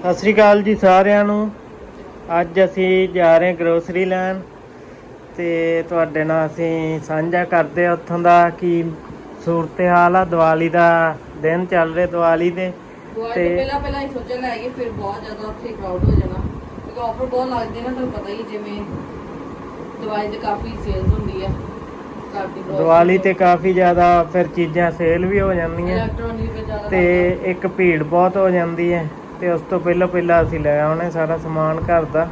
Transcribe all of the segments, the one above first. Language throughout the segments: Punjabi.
ਸਤਿ ਸ੍ਰੀ ਅਕਾਲ ਜੀ ਸਾਰਿਆਂ ਨੂੰ। ਅੱਜ ਅਸੀਂ ਜਾ ਰਹੇ ਗਰੋਸਰੀ ਲੈਣ ਤੇ ਤੁਹਾਡੇ ਨਾਲ ਅਸੀਂ ਸਾਂਝਾ ਕਰਦੇ ਹਾਂ ਉੱਥੋਂ ਦਾ ਕੀ ਸੂਰਤ ਹਾਲ ਆ ਦੀਵਾਲੀ ਦਾ ਦਿਨ ਚੱਲ ਰਿਹਾ ਦੀਵਾਲੀ ਦੇ। ਤੇ- ਪਹਿਲਾਂ ਪਹਿਲਾਂ ਹੀ ਸੋਚਣ ਲੱਗੇ ਫਿਰ ਬਹੁਤ ਜ਼ਿਆਦਾ ਉੱਥੇ ਕਰਾਊਡ ਹੋ ਜਾਣਾ। ਕਿਉਂਕਿ ਆਫਰ ਬਹੁਤ ਲੱਗਦੇ ਨਾ ਤੁਹਾਨੂੰ ਪਤਾ ਹੀ ਜਿਵੇਂ ਦਿਵਾਲੀ ਤੇ ਕਾਫੀ ਸੇਲਸ ਹੁੰਦੀ ਆ। ਕਾਫੀ ਦੀਵਾਲੀ ਤੇ। ਕਾਫੀ ਜ਼ਿਆਦਾ ਫਿਰ ਚੀਜ਼ਾਂ ਸੇਲ ਵੀ ਹੋ ਜਾਂਦੀਆਂ। ਇਲੈਕਟ੍ਰੋਨਿਕ ਜ਼ਿਆਦਾ ਤੇ ਇੱਕ ਭੀੜ ਬਹੁਤ ਹੋ ਜਾਂਦੀ ਹੈ। ਤੇ ਉਸ ਤੋਂ ਪਹਿਲਾਂ ਪਹਿਲਾਂ ਅਸੀਂ ਲੈ ਆਉਣੇ ਸਾਰਾ ਸਮਾਨ ਘਰ ਦਾ।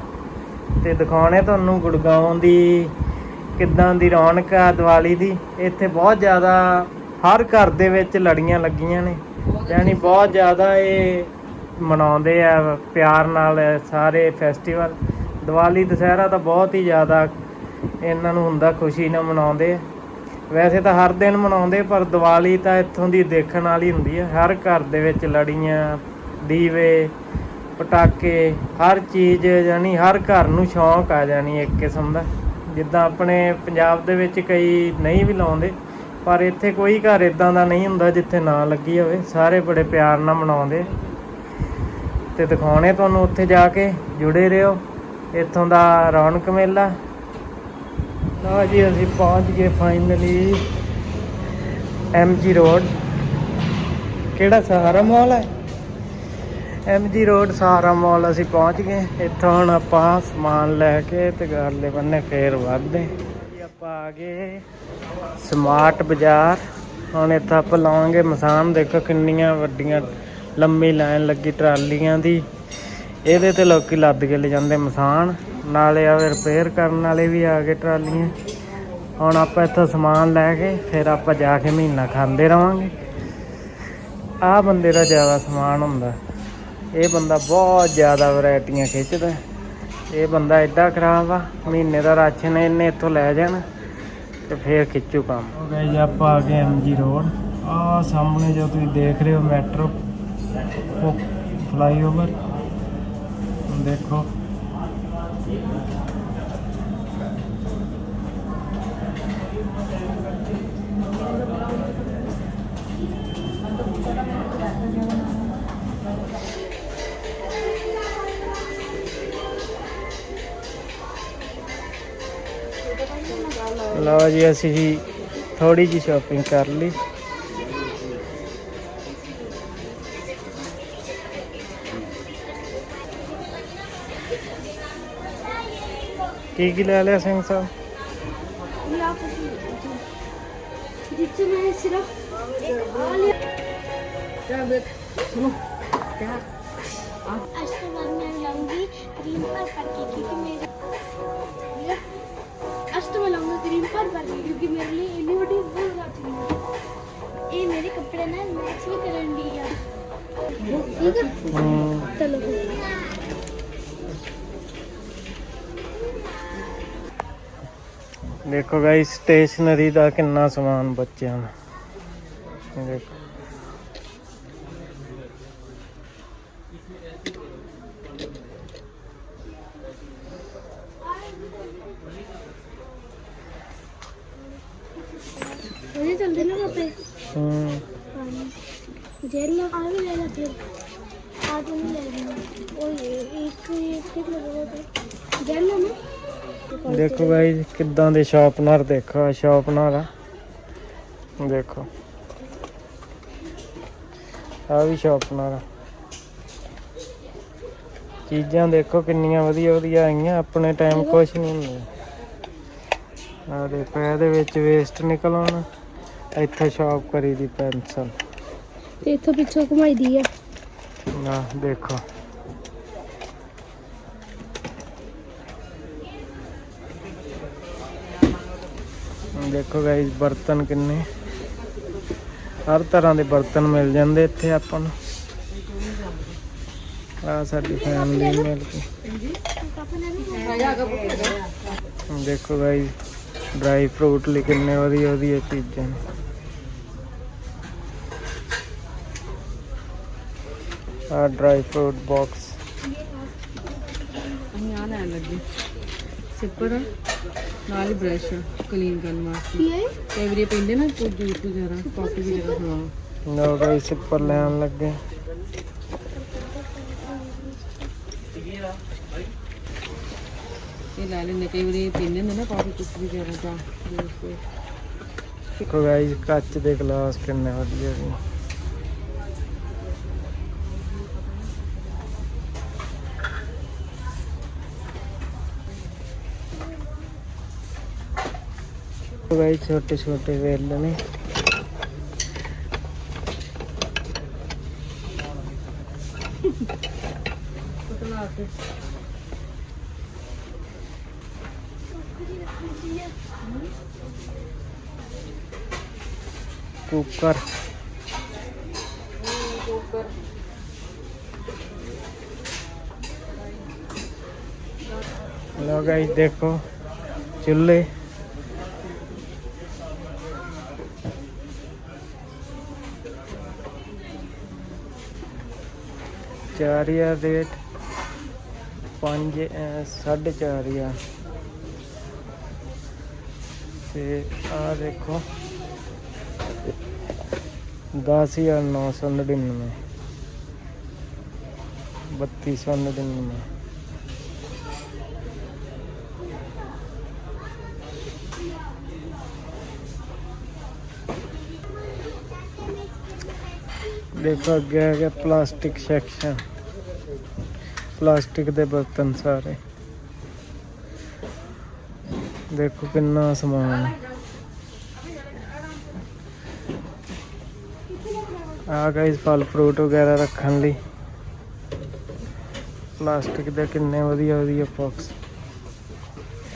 ਤੇ ਦਿਖਾਉਣੇ ਤੁਹਾਨੂੰ ਗੁੜਗਾਉਂ ਦੀ, ਕਿੱਦਾਂ ਦੀ ਰੌਣਕ ਆ ਦੀਵਾਲੀ ਦੀ। ਇੱਥੇ ਬਹੁਤ ਜ਼ਿਆਦਾ, ਹਰ ਘਰ ਦੇ ਵਿੱਚ ਲੜੀਆਂ ਲੱਗੀਆਂ ਨੇ। ਬਹੁਤ ਯਾਨੀ ਬਹੁਤ ਜ਼ਿਆਦਾ ਇਹ ਮਨਾਉਂਦੇ ਆ, ਪਿਆਰ ਨਾਲ ਸਾਰੇ ਫੈਸਟੀਵਲ ਦੀਵਾਲੀ, ਦੁਸਹਿਰਾ ਤਾਂ ਬਹੁਤ ਹੀ ਜ਼ਿਆਦਾ ਇਹਨਾਂ ਨੂੰ ਹੁੰਦਾ, ਖੁਸ਼ੀ ਨਾਲ ਮਨਾਉਂਦੇ ਆ। ਵੈਸੇ ਤਾਂ ਹਰ ਦਿਨ ਮਨਾਉਂਦੇ, ਪਰ ਦੀਵਾਲੀ ਤਾਂ ਇੱਥੋਂ ਦੀ ਦੇਖਣ ਵਾਲੀ ਹੁੰਦੀ ਹੈ ਹਰ ਘਰ ਦੇ ਵਿੱਚ ਲੜੀਆਂ ਦੀਵੇ, ਪਟਾਕੇ, ਹਰ ਚੀਜ਼ ਯਾਨੀ ਹਰ ਘਰ ਨੂੰ ਸ਼ੌਂਕ ਆ ਜਾਣੀ ਇੱਕ ਕਿਸਮ ਦਾ। ਜਿੱਦਾਂ ਆਪਣੇ ਪੰਜਾਬ ਦੇ ਵਿੱਚ ਕਈ ਨਹੀਂ ਵੀ ਲਾਉਂਦੇ, ਪਰ ਇੱਥੇ ਕੋਈ ਘਰ ਇਦਾਂ ਦਾ ਨਹੀਂ ਹੁੰਦਾ ਜਿੱਥੇ ਨਾ ਲੱਗੀ ਹੋਵੇ। ਸਾਰੇ ਬੜੇ ਪਿਆਰ ਨਾਲ ਮਨਾਉਂਦੇ ਤੇ ਦਿਖਾਉਣੇ ਤੁਹਾਨੂੰ ਉੱਥੇ ਜਾ ਕੇ, ਜੁੜੇ ਰਹੋ। ਇੱਥੋਂ ਦਾ ਰੌਣਕ ਮੇਲਾ। ਲਓ ਜੀ, ਅਸੀਂ ਪਹੁੰਚ ਗਏ ਫਾਈਨਲੀ ਐਮਜੀ ਰੋਡ ਕਿਹੜਾ ਸਹਾਰਾ ਮਾਲ ਹੈ? ਐਮਜੀ ਰੋਡ ਸਾਰਾ ਮਾਲ ਅਸੀਂ ਪਹੁੰਚ ਗਏ। ਇੱਥੋਂ ਹੁਣ ਆਪਾਂ ਸਮਾਨ ਲੈ ਕੇ ਤੇ ਗਾਰਲੇ ਬੰਨੇ ਫੇਰ ਵੱਧਦੇ। ਆਪਾਂ ਆ ਗਏ ਸਮਾਰਟ ਬਾਜ਼ਾਰ ਹੁਣ ਇੱਥੇ ਆਪਾਂ ਲਾਵਾਂਗੇ ਮਸਾਨ। ਦੇਖੋ ਕਿੰਨੀਆਂ ਵੱਡੀਆਂ, ਲੰਮੀ ਲਾਈਨ ਲੱਗੀ ਟਰਾਲੀਆਂ ਦੀ। ਇਹਦੇ ਤੇ ਲੋਕੀ ਲੱਦ ਕੇ ਲੈ ਜਾਂਦੇ ਮਸਾਨ। ਨਾਲੇ ਆ ਰਿਪੇਅਰ ਕਰਨ ਵਾਲੇ ਵੀ ਆ ਗਏ ਟਰਾਲੀਆਂ। ਹੁਣ ਆਪਾਂ ਇੱਥੋਂ ਸਮਾਨ ਲੈ ਕੇ ਫਿਰ ਆਪਾਂ ਜਾ ਕੇ ਮਹੀਨਾ ਖਾਂਦੇ ਰਵਾਂਗੇ। ਆਹ ਬੰਦੇ ਦਾ ਜ਼ਿਆਦਾ ਸਮਾਨ ਹੁੰਦਾ। ਇਹ ਬੰਦਾ ਬਹੁਤ ਜ਼ਿਆਦਾ ਵੈਰਾਈਟੀਆਂ ਖਿੱਚਦਾ। ਇਹ ਬੰਦਾ ਐਡਾ ਖਰਾਬ ਆ, ਮਹੀਨੇ ਦਾ ਰਾਸ਼ਨ ਇਹਨੇ ਇੱਥੋਂ ਲੈ ਜਾਣ ਤੇ ਫੇਰ ਖਿੱਚੂ ਕੰਮ। ਹੋ ਗਿਆ ਜੀ ਆਪਾਂ ਆ ਗਏ ਐਮਜੀ ਰੋਡ। ਆ ਸਾਹਮਣੇ ਜੋ ਤੁਸੀਂ ਦੇਖ ਰਹੇ ਹੋ ਮੈਟਰੋ ਫਲਾਈਓਵਰ। ਦੇਖੋ। ਲਓ ਜੀ, ਅਸੀਂ ਜੀ ਥੋੜੀ ਜੀ ਸ਼ਾਪਿੰਗ ਕਰ ਲਈ। ਕੀ ਕੀ ਲੈ ਲਿਆ ਸਿੰਘ ਸਾਹਿਬ? ਇਹ ਆਪ ਸੁਣੋ ਕਿਆ ਅੱਜ ਮੈਂ ਲਾਉਂਗੀ ਕਰੀਮ ਪਰ ਪੱਕੀ ਕਿਉਂਕਿ ਮੇਰਾ ਸਿੰਪਲ ਕਰ ਲਈ ਕਿਉਂਕਿ ਮੇਰੇ ਲਈ ਇੰਨੀ ਵੱਡੀ ਭੁੱਲ ਗਈ ਇਹ ਮੇਰੇ ਕੱਪੜੇ ਨਾਲ ਮੈਚ ਵੀ ਕਰਨ ਦੀ ਆ। ਦੇਖੋ ਗਾਇਸ ਸਟੇਸ਼ਨਰੀ ਦਾ ਕਿੰਨਾ ਸਮਾਨ ਬੱਚਿਆਂ ਨੂੰ। ਦੇਖੋ। ਕਿੱਦਾਂ ਦੇ ਸ਼ਾਰਪਨਰ ਦੇਖੋ ਸ਼ਾਰਪਨਰ ਆ। ਦੇਖੋ। ਆ ਵੀ ਸ਼ਾਰਪਨਰ ਆ। ਚੀਜ਼ਾਂ ਦੇਖੋ ਕਿੰਨੀਆਂ ਵਧੀਆ ਵਧੀਆ ਆਈਆਂ ਆਪਣੇ ਟਾਈਮ ਕੁਝ ਨਹੀਂ ਹੁੰਦਾ। ਆ ਦੇਖੋ ਇਹਦੇ ਵਿੱਚ ਵੇਸਟ ਨਿਕਲ ਆਉਣਾ। ਇੱਥੇ ਸ਼ਾਰਪ ਕਰੀ ਦੀ ਪੈਨਸਲ ਤੇ ਇੱਥੋਂ ਪਿੱਛੋਂ ਘੁਮਾਈ ਦੀ ਆ। ਦੇਖੋ। ਦੇਖੋ ਗਾਇਸ ਬਰਤਨ ਕਿੰਨੇ। ਹਰ ਤਰ੍ਹਾਂ ਦੇ ਬਰਤਨ ਮਿਲ ਜਾਂਦੇ ਇੱਥੇ ਆਪਾਂ ਨੂੰ। ਆ ਸਾਡੀ ਫੈਮਿਲੀ ਮਿਲ ਕੇ। ਦੇਖੋ ਗਾਇਸ ਡਰਾਈ ਫਰੂਟ ਲਈ ਕਿੰਨੇ ਵਧੀਆ ਵਧੀਆ ਚੀਜ਼ਾਂ ਨੇ। ਆ ਡਰਾਈ ਫਰੂਟ ਬਾਕਸ ਅਸੀਂ ਆ ਲੈਣ ਲੱਗੇ ਸਿੱਪਰ ਨਾਲ ਹੀ ਬ੍ਰਸ਼ ਕਲੀਨ ਕਰਨ ਵਾਸਤੇ। ਇਹ ਕਈ ਵਾਰੀ ਪੈਂਦੇ ਨਾ ਕੋਈ ਜੂਸ ਵਗੈਰਾ ਕਾਫੀ ਵਗੈਰਾ ਹਾਂ ਲਓ ਗਾਇਸ ਉੱਪਰ ਲੈਣ ਲੱਗੇ। ਇਹ ਲੈ ਲੈਣੇ ਕਈ ਵਾਰੀ ਪੀਂਦੇ ਹੁੰਦੇ ਨਾ ਕਾਫੀ ਕੁਝ ਵੀ ਕਰ ਜਾਂ ਜੂਸ ਕੋਈ। ਦੇਖੋ ਗਾਈਸ ਕੱਚ ਦੇ ਗਲਾਸ ਕਿੰਨੇ ਵਧੀਆ ਨੇ। तो भाई छोटे छोटे वेल में कुकर। लो गाइस देखो। चूल्हे। 4000 ਰੇਟ 5 4500 ਤੇ ਆ ਦੇਖੋ। 10999 3299 ਦੇਖੋ ਅੱਗੇ ਆ ਗਿਆ ਪਲਾਸਟਿਕ ਸੈਕਸ਼ਨ ਪਲਾਸਟਿਕ ਦੇ ਬਰਤਨ ਸਾਰੇ। ਦੇਖੋ ਕਿੰਨਾ ਸਮਾਨ। ਆ ਗਾਇਸ ਫਲ ਫਰੂਟ ਵਗੈਰਾ ਰੱਖਣ ਲਈ। ਪਲਾਸਟਿਕ ਦੇ ਕਿੰਨੇ ਵਧੀਆ ਵਧੀਆ ਬਾਕਸ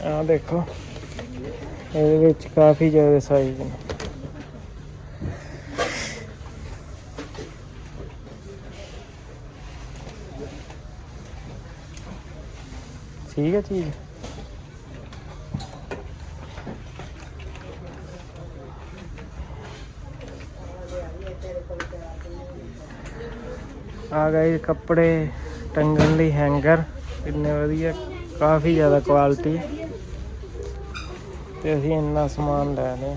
ਆ ਦੇਖੋ। ਇਹਦੇ ਵਿੱਚ ਕਾਫੀ ਜ਼ਿਆਦਾ ਸਾਈਜ਼ ਨੇ। ਠੀਕ ਹੈ ਚੀਜ਼? ਆ ਗਏ ਕੱਪੜੇ ਟੰਗਣ ਲਈ ਹੈਂਗਰ ਕਿੰਨੇ ਵਧੀਆ, ਕਾਫੀ ਜ਼ਿਆਦਾ ਕੁਆਲਿਟੀ ਤੇ ਅਸੀਂ ਇੰਨਾ ਸਮਾਨ ਲੈ ਲਿਆ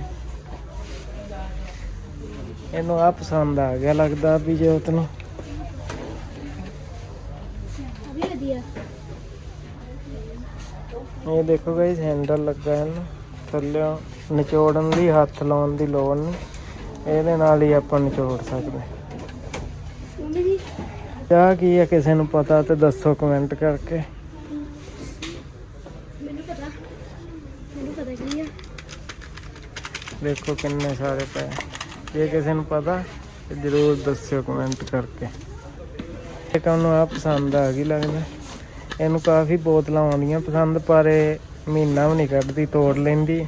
ਇਹਨੂੰ ਆ ਪਸੰਦ ਆ ਗਿਆ ਲੱਗਦਾ ਵੀ ਜੋਤ ਨੂੰ ਅਭੀ ਵਧੀਆ ਇਹ ਦੇਖੋ ਗਾਇਸ ਹੈਂਡਲ ਲੱਗਾ ਇਹਨੂੰ ਥੱਲੇ ਨਿਚੋੜਨ ਲਈ ਹੱਥ ਲਾਉਣ ਦੀ ਲੋੜ ਨਹੀਂ। ਇਹਦੇ ਨਾਲ ਹੀ ਆਪਾਂ ਨਿਚੋੜ ਸਕਦੇ ਆ ਕੀ ਹੈ ਕਿਸੇ ਨੂੰ ਪਤਾ ਤੇ ਦੱਸੋ ਕਮੈਂਟ ਕਰਕੇ। ਮੈਨੂੰ ਪਤਾ। ਮੈਨੂੰ ਪਤਾ ਕੀ ਆ। ਦੇਖੋ ਕਿੰਨੇ ਸਾਰੇ ਪਏ। ਜੇ ਕਿਸੇ ਨੂੰ ਪਤਾ ਤੇ ਜਰੂਰ ਦੱਸਿਓ ਕਮੈਂਟ ਕਰਕੇ। ਇਹ ਤੁਹਾਨੂੰ ਆ ਪਸੰਦ ਆ ਗਈ ਲੱਗਦਾ। ਇਹਨੂੰ ਕਾਫੀ ਬੋਤਲਾਂ ਆਉਂਦੀਆਂ ਪਸੰਦ, ਪਰ ਇਹ ਮਹੀਨਾ ਵੀ ਨਹੀਂ ਕੱਢਦੀ, ਤੋੜ ਲੈਂਦੀ।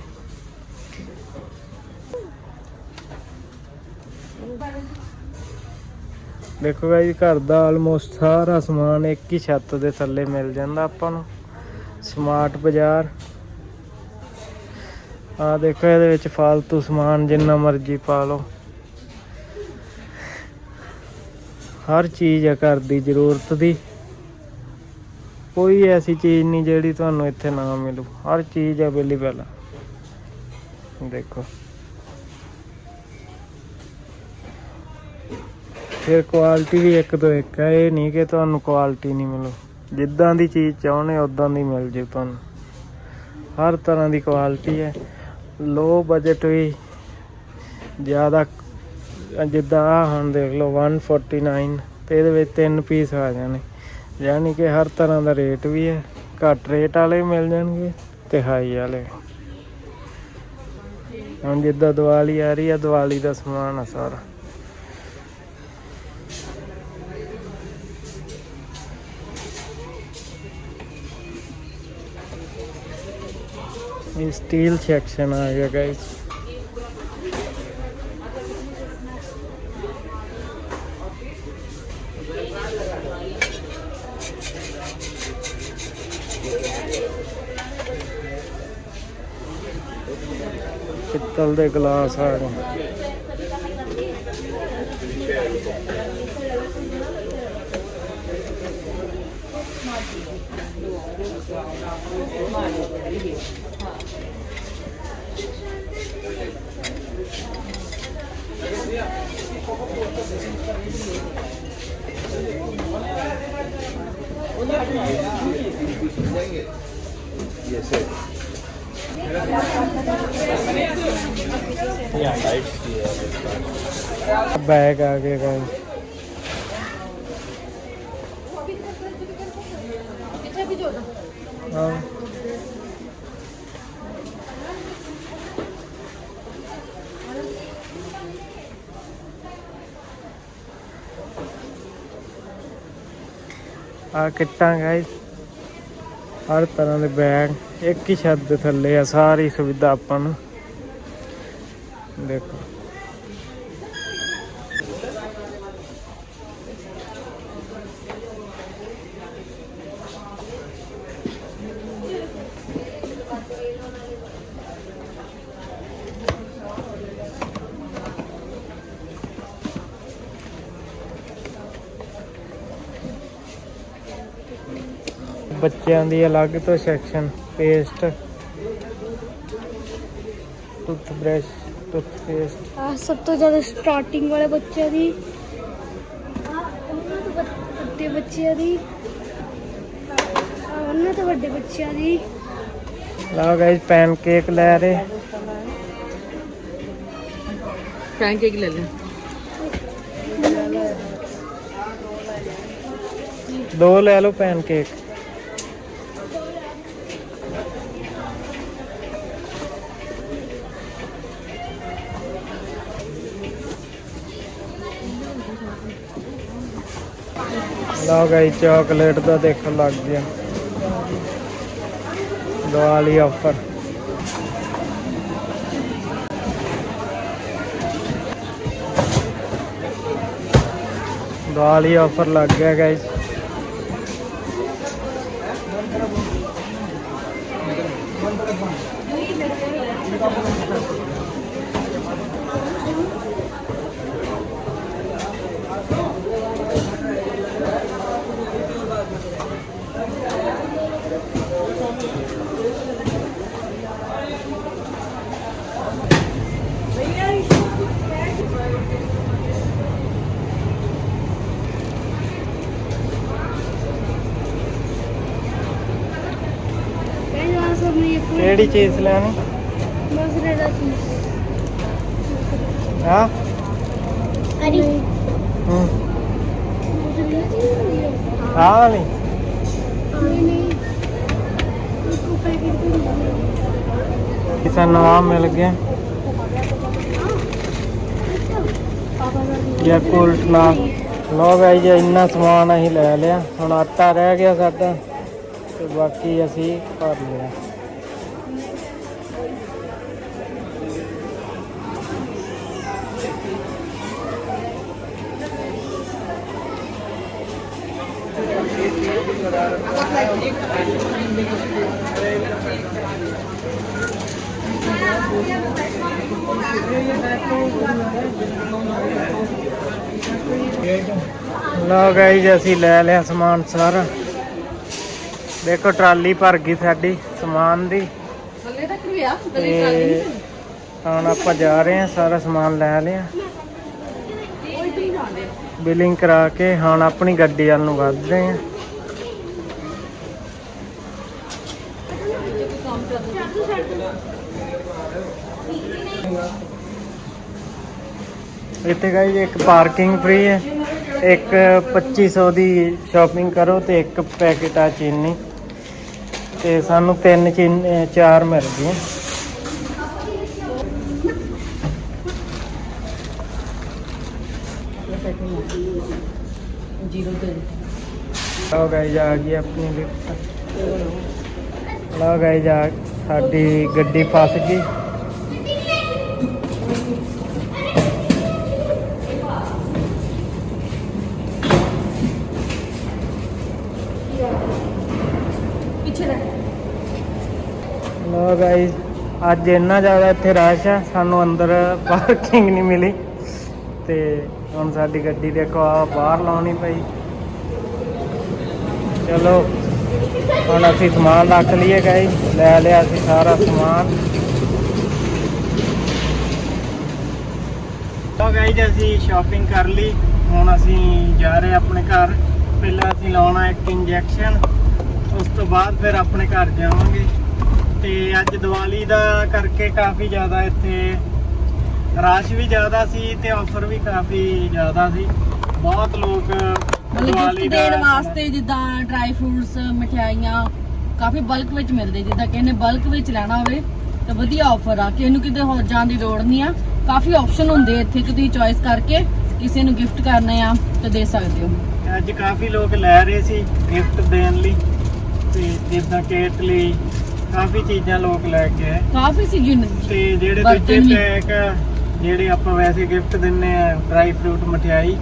ਦੇਖੋ ਗਾਈ ਘਰ ਦਾ ਆਲਮੋਸਟ ਸਾਰਾ ਸਮਾਨ ਇੱਕ ਹੀ ਛੱਤ ਦੇ ਥੱਲੇ ਮਿਲ ਜਾਂਦਾ ਆਪਾਂ ਨੂੰ। ਸਮਾਰਟ ਬਾਜ਼ਾਰ। ਆ ਦੇਖੋ, ਇਹਦੇ ਵਿੱਚ ਫਾਲਤੂ ਸਮਾਨ ਜਿੰਨਾ ਮਰਜ਼ੀ ਪਾ ਲਓ। ਹਰ ਚੀਜ਼ ਹੈ ਘਰ ਦੀ ਜ਼ਰੂਰਤ ਦੀ। ਕੋਈ ਐਸੀ ਚੀਜ਼ ਨਹੀਂ ਜਿਹੜੀ ਤੁਹਾਨੂੰ ਇੱਥੇ ਨਾ ਮਿਲੂ। ਹਰ ਚੀਜ਼ ਅਵੇਲੇਬਲ ਆ। ਦੇਖੋ। ਫਿਰ ਕੁਆਲਿਟੀ ਵੀ ਇੱਕ ਤੋਂ ਇੱਕ ਹੈ ਇਹ ਨਹੀਂ ਕਿ ਤੁਹਾਨੂੰ ਕੁਆਲਿਟੀ ਨਹੀਂ ਮਿਲੂ। ਜਿੱਦਾਂ ਦੀ ਚੀਜ਼ ਚਾਹੁੰਦੇ ਉਦਾਂ ਦੀ ਮਿਲ ਜੇ ਤੁਹਾਨੂੰ। ਹਰ ਤਰ੍ਹਾਂ ਦੀ ਕੁਆਲਿਟੀ ਹੈ ਲੋ ਬਜਟ ਵੀ ਜ਼ਿਆਦਾ ਜਿੱਦਾਂ ਆ ਹੁਣ ਦੇਖ ਲਓ 149 ਤੇ ਇਹਦੇ ਵਿੱਚ ਤਿੰਨ ਪੀਸ ਆ ਜਾਣੇ। ਯਾਨੀ ਕਿ ਹਰ ਤਰ੍ਹਾਂ ਦਾ ਰੇਟ ਵੀ ਹੈ। ਘੱਟ ਰੇਟ ਵਾਲੇ ਵੀ ਮਿਲ ਜਾਣਗੇ ਤੇ ਹਾਈ ਵਾਲੇ ਹੁਣ ਜਿੱਦਾਂ ਦੀਵਾਲੀ ਆ ਰਹੀ ਆ, ਦੀਵਾਲੀ ਦਾ ਸਮਾਨ ਆ ਸਾਰਾ। ਇਹ ਸਟੀਲ ਸੈਕਸ਼ਨ ਆ ਗਿਆ ਗਾਇਸ ਪਿੱਤਲ ਦੇ ਗਲਾਸ ਆ ਗਏ Yes, sir. बैग आ गए गाइस हाँ आ किट्टा गाइस ਹਰ ਤਰ੍ਹਾਂ ਦੇ ਬੈਗ ਇੱਕ ਹੀ ਛੱਤ ਦੇ ਥੱਲੇ ਆ, ਸਾਰੀ ਸੁਵਿਧਾ ਆਪਾਂ ਨੂੰ। ਦੇਖੋ। ਬੱਚਿਆਂ ਦੀ ਅਲੱਗ ਤੋਂ ਸੈਕਸ਼ਨ ਪੇਸਟ ਟੁੱਥਬ੍ਰਸ਼ ਟੁੱਥਪੇਸਟ ਆ ਸਭ ਤੋਂ ਜ਼ਿਆਦਾ ਸਟਾਰਟਿੰਗ ਵਾਲੇ ਬੱਚਿਆਂ ਦੀ। ਉਹਨਾਂ ਤੋਂ ਵੱਡ- ਵੱਡੇ ਬੱਚਿਆਂ ਦੀ। ਆਹ ਉਹਨਾਂ ਤੋਂ ਵੱਡੇ ਬੱਚਿਆਂ ਦੀ। ਲਓ ਗਾਇਸ ਪੈਨ ਕੇਕ ਲੈ ਰਹੇ। ਪੈਨਕੇਕ ਲੈ ਲੈ ਦੋ ਲੈ ਲਓ ਪੈਨ ਕੇਕ ਲਓ ਗਾਇਸ ਚਾਕਲੇਟ ਦਾ ਦੇਖਣ ਲੱਗ ਗਿਆ। ਦੀਵਾਲੀ ਆਫਰ ਦੀਵਾਲੀ ਆਫਰ ਲੱਗ ਗਿਆ ਗਾਇਸ। ਕਿਹੜੀ ਚੀਜ਼ ਲੈਣੀ? ਦਾ ਸੀ ਹਾਂ? ਅਰੇ ਹੂੰ। ਹਾਂ ਨਹੀਂ ਨਹੀਂ। ਨਹੀਂ ਇੱਕ ਪੈਕੇਟ ਤੋਂ ਕਿਸੇ ਨਵਾਂ ਮਿਲ ਗਿਆ। ਪਾਪਾ ਦਾ ਜਾਂ ਕੋਲਟ ਨਾ। ਲੋ ਗਾਈ ਜੀ ਇੰਨਾ ਸਮਾਨ ਅਸੀਂ ਲੈ ਲਿਆ। ਹੁਣ ਆਟਾ ਰਹਿ ਗਿਆ ਸਾਡਾ। ਤੇ ਬਾਕੀ ਅਸੀਂ ਭਰ ਲਿਆ। ਲੋ ਗਾਈ ਜੀ ਅਸੀਂ ਲੈ ਲਿਆ ਸਮਾਨ ਸਾਰਾ। ਦੇਖੋ ਟਰਾਲੀ ਭਰ ਗਈ ਸਾਡੀ ਸਮਾਨ ਦੀ। ਥੱਲੇ ਤੱਕ ਵੀ ਆ ਗਲੀ ਟਰਾਲੀ ਤੇ ਹੁਣ ਆਪਾਂ ਜਾ ਰਹੇ ਹਾਂ ਸਾਰਾ ਸਮਾਨ ਲੈ ਲਿਆ। ਬਿਲਿੰਗ ਕਰਾ ਕੇ ਹੁਣ ਆਪਣੀ ਗੱਡੀ ਵੱਲ ਨੂੰ ਵੱਧ ਰਹੇ ਹਾਂ। ਇੱਥੇ ਗਾਈ ਇੱਕ ਪਾਰਕਿੰਗ ਫ੍ਰੀ ਹੈ। ਇੱਕ 2500 ਦੀ ਸ਼ਾਪਿੰਗ ਕਰੋ ਤੇ ਇੱਕ ਪੈਕੇਟ ਆ ਚੀਨੀ। ਤੇ ਸਾਨੂੰ ਤਿੰਨ ਚੀਨ ਚਾਰ ਮਿਲ ਗਏ ਜੀਰੋ ਤੇ ਲਓ ਗਾਈ ਆ ਗਈ ਆਪਣੀ ਲਿਫਟ ਲਓ ਗਾਈ ਆ ਸਾਡੀ ਗੱਡੀ ਫਸ ਗਈ ਪਿੱਛੇ ਰਹਿ ਲੋ ਗਾਈਸ ਅੱਜ ਇੰਨਾ ਜ਼ਿਆਦਾ ਇੱਥੇ ਰਸ਼ ਆ ਸਾਨੂੰ ਅੰਦਰ ਪਾਰਕਿੰਗ ਨਹੀਂ ਮਿਲੀ। ਤੇ ਹੁਣ ਸਾਡੀ ਗੱਡੀ ਦੇਖੋ ਆ ਬਾਹਰ ਲਾਉਣੀ ਪਈ। ਚਲੋ, ਹੁਣ ਅਸੀਂ ਸਮਾਨ ਰੱਖ ਲਈਏ ਗਾਈਸ ਲੈ ਲਿਆ ਅਸੀਂ ਸਾਰਾ ਸਮਾਨ। ਲੋ ਗਾਈਸ ਅਸੀਂ ਸ਼ਾਪਿੰਗ ਕਰ ਲਈ। ਹੁਣ ਅਸੀਂ ਜਾ ਰਹੇ ਆਪਣੇ ਘਰ। ਪਹਿਲਾਂ ਅਸੀਂ ਲਾਉਣਾ ਇੱਕ ਇੰਜੈਕਸ਼ਨ ਉਸ ਤੋਂ ਬਾਅਦ ਫਿਰ ਆਪਣੇ ਘਰ ਜਾਵਾਂਗੇ। ਤੇ ਅੱਜ ਦੀਵਾਲੀ ਦਾ ਕਰਕੇ ਕਾਫੀ ਜ਼ਿਆਦਾ ਇੱਥੇ ਰਸ਼ ਵੀ ਜ਼ਿਆਦਾ ਸੀ ਤੇ ਆਫਰ ਵੀ ਕਾਫੀ ਜ਼ਿਆਦਾ ਸੀ। ਬਹੁਤ ਲੋਕ ਮਤਲਬ ਦੀਵਾਲੀ ਗਿਫਟ ਦਾ ਦੇਣ ਵਾਸਤੇ ਜਿੱਦਾਂ ਡਰਾਈ ਫਰੂਟਸ ਮਠਿਆਈਆਂ ਕਾਫੀ ਬਲਕ ਵਿੱਚ ਮਿਲਦੇ ਜਿੱਦਾਂ ਕਿਸੇ ਨੇ ਬਲਕ ਵਿੱਚ ਲੈਣਾ ਹੋਵੇ ਤਾਂ ਵਧੀਆ ਆਫਰ ਆ। ਕਿਸੇ ਨੂੰ ਕਿਤੇ ਹੋਰ ਜਾਣ ਦੀ ਲੋੜ ਨਹੀਂ ਆ। ਕਾਫੀ ਆਪਸ਼ਨ ਹੁੰਦੇ ਇੱਥੇ ਕਿ ਤੁਸੀਂ ਚੋਇਸ ਕਰਕੇ ਕਿਸੇ ਨੂੰ ਗਿਫਟ ਕਰਨੇ ਆ ਤਾਂ ਦੇ ਸਕਦੇ ਹੋ। ਅੱਜ ਕਾਫੀ ਲੋਕ ਲੈ ਰਹੇ ਸੀ ਗਿਫਟ ਦੇਣ ਲਈ ਤੇ ਜਿੱਦਾਂ ਕੇਟ ਲਈ ਕਾਫੀ ਚੀਜ਼ਾਂ ਲੋਕ ਲੈ ਕੇ ਆਏ। ਕਾਫੀ ਸੀ ਗਿਣ ਤੇ ਜਿਹੜੇ ਬਰਤਨ ਦੂਜੇ ਵੀ। ਪੈਕ ਜਿਹੜੇ ਆਪਾਂ ਵੈਸੇ ਗਿਫਟ ਦਿੰਨੇ ਆ ਡਰਾਈ ਫਰੂਟ ਮਠਿਆਈ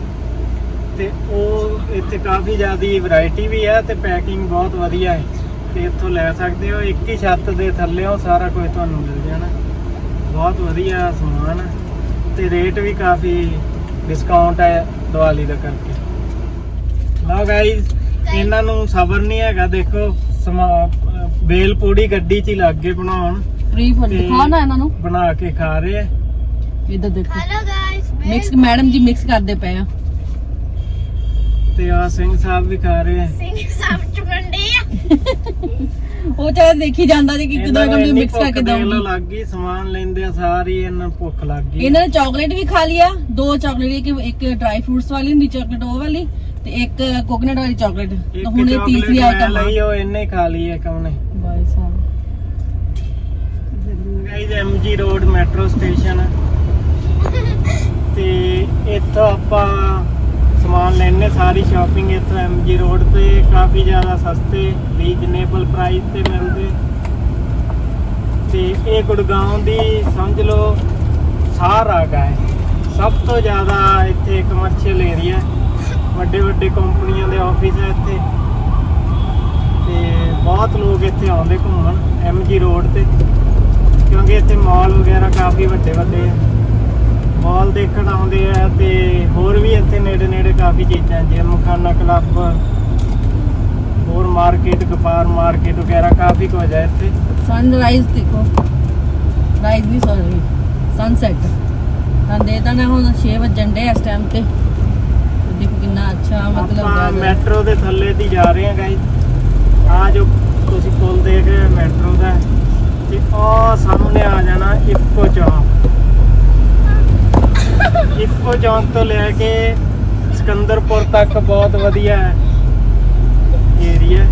ਤੇ ਉਹ ਇੱਥੇ ਕਾਫੀ ਜ਼ਿਆਦੀ ਵੈਰਾਈਟੀ ਵੀ ਹੈ ਤੇ ਪੈਕਿੰਗ ਬਹੁਤ ਵਧੀਆ ਹੈ। ਤੇ ਇੱਥੋਂ ਲੈ ਸਕਦੇ ਹੋ ਇੱਕ ਹੀ ਛੱਤ ਦੇ ਥੱਲੇੋਂ ਸਾਰਾ ਕੁਝ ਤੁਹਾਨੂੰ ਮਿਲ ਜਾਣਾ। ਬਹੁਤ ਵਧੀਆ ਸਮਾਨ ਹੈ ਤੇ ਰੇਟ ਵੀ ਕਾਫੀ ਡਿਸਕਾਊਂਟ ਹੈ ਦੀਵਾਲੀ ਦਾ ਕਰਕੇ। ਲਓ ਗਾਈਜ਼ ਇਹਨਾਂ ਨੂੰ ਸਬਰ ਨਹੀਂ ਹੈਗਾ ਦੇਖੋ ਸਮਾ ਬੇਲ ਪੂੜੀ ਗੱਡੀ 'ਚ ਹੀ ਲੱਗ ਗਏ ਬਣਾਉਣ ਫ੍ਰੀ ਫਰ ਤੇ- ਦਿਖਾਓ ਨਾ ਇਹਨਾਂ ਨੂੰ ਬਣਾ ਕੇ ਖਾ ਰਹੇ ਆ ਇਧਰ ਦੇਖੋ hello guys mix madam ji mix ਕਰਦੇ ਪਏ ਆ ਤੇ ਆ ਸਿੰਘ ਸਾਹਿਬ ਵੀ ਖਾ ਰਹੇ ਆ सिंह साहब चुकंडे ਉਹ ਚਾਹ ਦੇਖੀ ਜਾਂਦਾ ਜੀ ਕਿ ਕਿਦੋਂ ਇਹਨਾਂ ਨੂੰ ਕੰਮ ਇੰਨੀ ਮਿਕਸ ਕਰਕੇ ਭੁੱਖ ਦੇਖ ਲਓ ਦਊਂਗੀ ਲੱਗ ਗਈ ਸਮਾਨ ਲੈਂਦੇ ਆ ਸਾਰੀ ਇਹਨਾਂ ਨੂੰ ਭੁੱਖ ਲੱਗ ਗਈ ਇਹਨਾਂ ਨੇ ਚਾਕਲੇਟ ਵੀ ਖਾ ਲਿਆ ਦੋ ਚਾਕਲੇਟ ਇੱਕ ਇੱਕ ਡਰਾਈ ਫਰੂਟਸ ਵਾਲੀ ਹੁੰਦੀ ਚਾਕਲੇਟ ਉਹ ਵਾਲੀ ਤੇ ਇੱਕ ਕੋਕੋਨਟ ਵਾਲੀ ਚਾਕਲੇਟ। ਇੱਕ ਤਾਂ ਹੁਣ ਇਹ ਤੀਸਰੀ ਆਈਟਮ ਆ ਲਈ ਉਹ ਇਹਨੇ ਹੀ ਖਾ ਲਈ ਹੈ ਕਮਨੇ ਬਾਈ ਸਾਹਿਬ। Guys M G road metro station ਤੇ ਇੱਥੋਂ ਆਪਾਂ ਸਮਾਨ ਲੈਣੇ ਸਾਰੀ ਸ਼ਾਪਿੰਗ ਇੱਥੋਂ ਐਮਜੀ ਰੋਡ ਤੇ ਕਾਫੀ ਜ਼ਿਆਦਾ ਸਸਤੇ ਰੀਜਨੇਬਲ ਪ੍ਰਾਈਸ ਤੇ ਮਿਲਦੇ। ਤੇ ਇਹ ਗੁੜਗਾਉਂ ਦੀ ਸਮਝ ਲਓ ਸਾਰ ਹੈ ਸਭ ਤੋਂ ਜ਼ਿਆਦਾ ਇੱਥੇ ਕਮਰਸ਼ੀਅਲ ਏਰੀਆ ਵੱਡੇ ਵੱਡੇ ਕੰਪਨੀਆਂ ਦੇ ਆਫਿਸ ਹੈ ਇੱਥੇ। ਤੇ ਬਹੁਤ ਲੋਕ ਇੱਥੇ ਆਉਂਦੇ ਘੁੰਮਣ ਐਮਜੀ ਰੋਡ ਤੇ। ਕਿਉਂਕਿ ਇੱਥੇ ਮਾਲ ਵਗੈਰਾ ਕਾਫੀ ਵੱਡੇ ਵੱਡੇ ਆ। ਮਾਲ ਦੇਖਣ ਆਉਂਦੇ ਆ ਤੇ ਹੋਰ ਵੀ ਇੱਥੇ ਨੇੜੇ ਨੇੜੇ ਕਾਫੀ ਚੀਜ਼ਾਂ ਜਿਮ ਖਾਨਾ ਕਲੱਬ ਹੋਰ ਮਾਰਕੀਟ ਗਫਾਰ ਮਾਰਕੀਟ ਵਗੈਰਾ ਕਾਫੀ ਕੁਝ ਹੈ ਇੱਥੇ। ਸਨਰਾਈਜ਼ ਦੇਖੋ। ਰਾਈਜ਼ ਨਹੀਂ ਸੌਰੀ ਸਨਸੈਟ ਤਾਂ ਦੇ ਤਾਂ ਨਾ ਹੁਣ 6 ਵਜੇ ਦੇ ਇਸ ਟਾਈਮ ਤੇ। ਕਿੰਨਾ ਅੱਛਾ ਮਤਲਬ ਆਪਾਂ। ਮੈਟਰੋ ਦੇ ਥੱਲੇ ਦੀ ਜਾ ਰਹੇ ਹਾਂ ਗਾਇਸ ਆ ਜੋ ਤੁਸੀਂ ਪੁਲ ਦੇਖ ਰਹੇ ਹੋ ਮੈਟਰੋ ਦਾ। ਤੇ ਆ ਸਾਹਮਣੇ ਆ ਜਾਣਾ ਇਫਕੋ ਚੌਂਕ। ਇਫਕੋ ਚੌਂਕ ਤੋਂ ਲੈ ਕੇ ਸਿਕੰਦਰਪੁਰ ਤੱਕ ਬਹੁਤ ਵਧੀਆ ਏਰੀਆ